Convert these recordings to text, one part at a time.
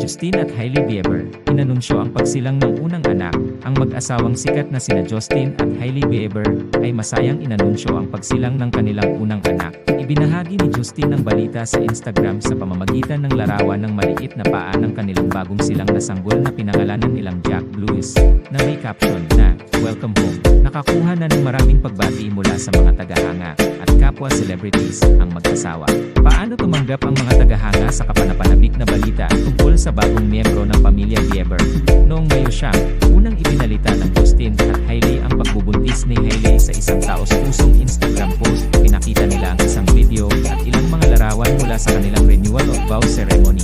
Justine at Hailey Bieber, inanunsyo ang pagsilang ng unang anak. Ang mag-asawang sikat na sina Justin at Hailey Bieber ay masayang inanunsyo ang pagsilang ng kanilang unang anak. Ibinahagi ni Justin ang balita sa Instagram sa pamamagitan ng larawan ng maliit na paa ng kanilang bagong silang na sanggol na pinangalanan nilang Jack Blues, na may caption na, Welcome home. Nakakuha na ng maraming pagbati mula sa mga tagahanga at kapwa celebrities ang mag-asawa. Paano tumanggap ang mga tagahanga sa kapanapanabik na balita tungkol sa bagong miyembro ng pamilya Bieber? Noong Mayo siya, unang ibinalita ng Justin at Hailey ang pagbubuntis ni Hailey sa isang taos pusong Instagram post. Pinakita nila ang isang video at ilang mga larawan mula sa kanilang renewal of vow ceremony.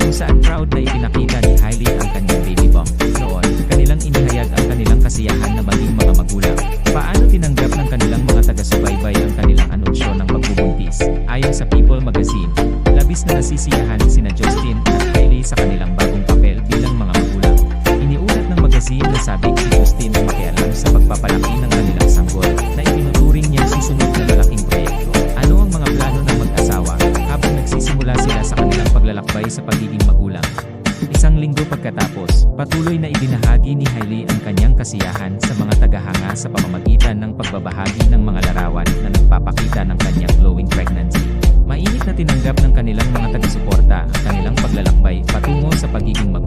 Kung saan proud na ipinakita ni Hailey ang kanyang baby bump. Noon, kanilang inihayag ang kanilang kasiyahan na maging mga magulang. Paano tinanggap ng kanilang mga taga-subaybay ang kanilang anunsyo ng pagbubuntis? Ayon sa People Magazine, labis na nasisiyahan sina Justin at Hailey sa kanilang si Justin na makialam sa pagpapalaki ng kanilang sanggol na itinuturing niya susunod na malaking proyekto. Ano ang mga plano ng mag-asawa habang nagsisimula sila sa kanilang paglalakbay sa pagiging magulang? Isang linggo pagkatapos, patuloy na ibinahagi ni Hailey ang kanyang kasiyahan sa mga tagahanga sa pamamagitan ng pagbabahagi ng mga larawan na nagpapakita ng kanyang glowing pregnancy. Mainit na tinanggap ng kanilang mga taga-suporta ang kanilang paglalakbay patungo sa pagiging magulang.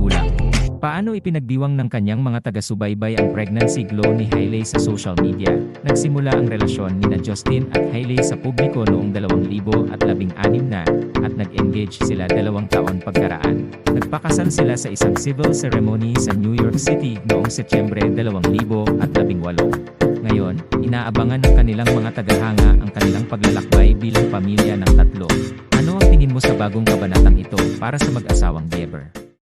Paano ipinagdiwang ng kanyang mga taga-subaybay ang pregnancy glow ni Hailey sa social media? Nagsimula ang relasyon ni na Justin at Hailey sa publiko noong 2016 na at nag-engage sila dalawang taon pagkaraan. Nagpakasal sila sa isang civil ceremony sa New York City noong Setyembre 2018. Ngayon, inaabangan ng kanilang mga tagahanga ang kanilang paglalakbay bilang pamilya ng tatlo. Ano ang tingin mo sa bagong kabanatang ito para sa mag-asawang Bieber?